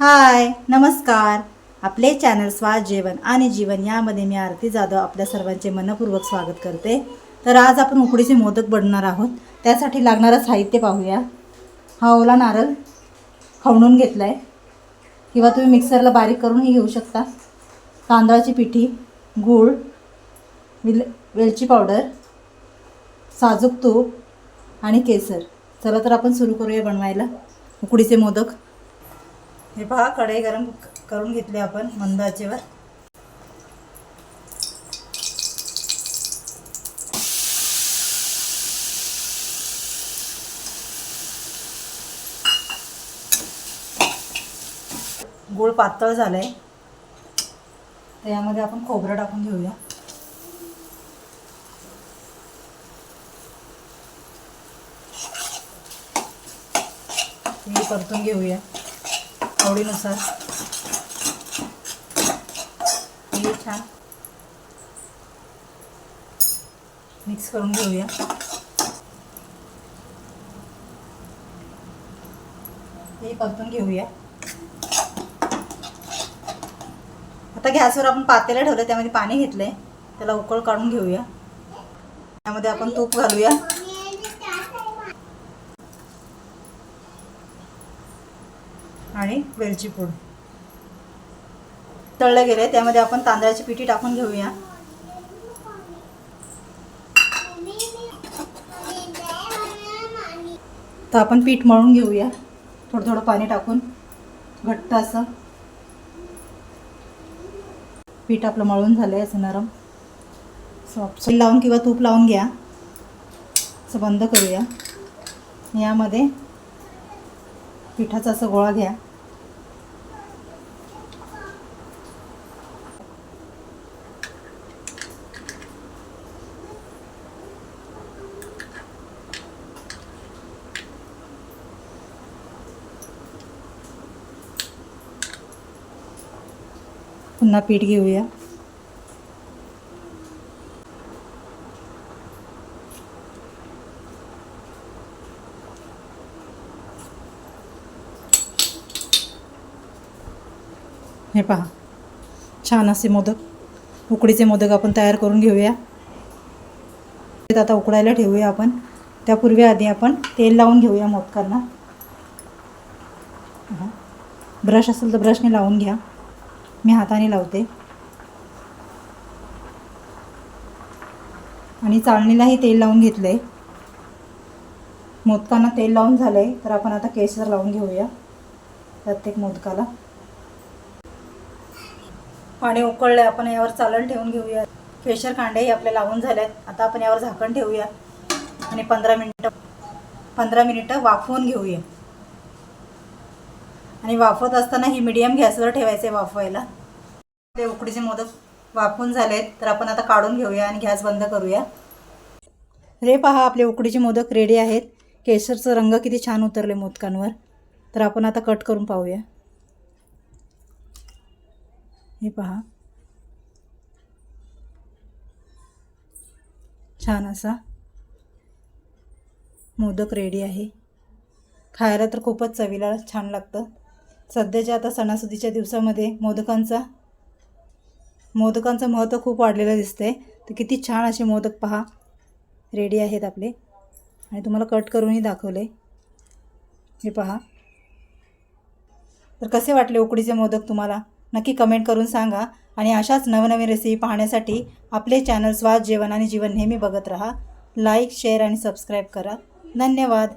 हाय नमस्कार. आपले चॅनल स्वाद जेवण आणि जीवन यामध्ये मी आरती जाधव आपल्या सर्वांचे मनपूर्वक स्वागत करते. तर आज आपण उकडीचे मोदक बनणार आहोत. त्यासाठी लागणारं साहित्य पाहूया. हा ओला नारळ खवणून घेतला आहे किंवा तुम्ही मिक्सरला बारीक करूनही घेऊ शकता. तांदळाची पिठी गूळ विल वेलची पावडर साजूक तूप आणि केसर. चला तर आपण सुरू करूया बनवायला उकडीचे मोदक. हे पहा कढई गरम करून घेतली आपण मंद आचेवर गूळ पातळ झालंय. तर यामध्ये आपण खोबरं टाकून घेऊया. हे परतून घेऊया. आवडीनुसार. छान. मिक्स करून घेऊया. हे परतून घेऊया. आता गॅसवर आपण पातेलं ठेवलं त्यामध्ये पाणी घेतलंय. त्याला उकळ काढून घेऊया. त्यामध्ये आपण तूप घालूया. आणि वेलची पूड. तळलं गेले त्यामध्ये आपण तांदळाची पिठी टाकून घेऊया. तर आपण पीठ मळून घेऊया. थोडं थोडं पाणी टाकून. घट्ट असं. पीठ आपलं मळून झालं आहे असं नरम. सॉफ्ट लावून किंवा तूप लावून घ्या. असं बंद करूया. यामध्ये पिठाचा असं गोळा घ्या. पुन्हा पीठ घेऊया. हे पहा. छान असे मोदक. उकडीचे मोदक आपण तयार करून घेऊया. आता उकडायला ठेवूया आपण. त्यापूर्वी आधी आपण तेल लावून घेऊया मोदकांना. ब्रश असेल तर ब्रशने लावून घ्या. मी हाताने लावते. आणि चाळणीलाही तेल लावून घेतलं आहे मोदकांना तेल लावून झालं आहे तर आपण आता केसर लावून घेऊया प्रत्येक मोदकाला. पाणी उकळलं आहे आपण यावर चालण ठेवून घेऊया. केशर कांडेही आपले लावून झाले आहेत आता आपण यावर झाकण ठेवूया. आणि पंधरा मिनटं पंधरा मिनिटं वाफवून घेऊया. आणि वाफवत असताना ही मिडियम गॅसवर ठेवायचे वाफवायला. ते उकडीचे मोदक वाफून झालेत तर आपण आता काढून घेऊया आणि गॅस बंद करूया. हे पहा आपले उकडीचे मोदक रेडी आहेत. केशरचं रंग किती छान उतरले मोदकांवर. तर आपण आता कट करून पाहूया. हे पहा. छान असा मोदक रेडी आहे. खायला तर खूपच चवीला छान लागतं. सध्याच्या आता सणासुदीच्या दिवसामध्ये मोदकांचा मोदकांचं महत्त्व खूप वाढलेलं दिसतंय. तर किती छान असे मोदक पहा. रेडी आहेत आपले. आणि तुम्हाला कट करूनही दाखवले हे पहा. तर कसे वाटले उकडीचे मोदक तुम्हाला? नक्की कमेंट करून सांगा. आणि अशाच नवनवीन रेसिपी पाहण्यासाठी आपले चॅनल स्वाद जेवण आणि जीवन नेहमी बघत राहा. लाईक शेअर आणि सबस्क्राईब करा. धन्यवाद.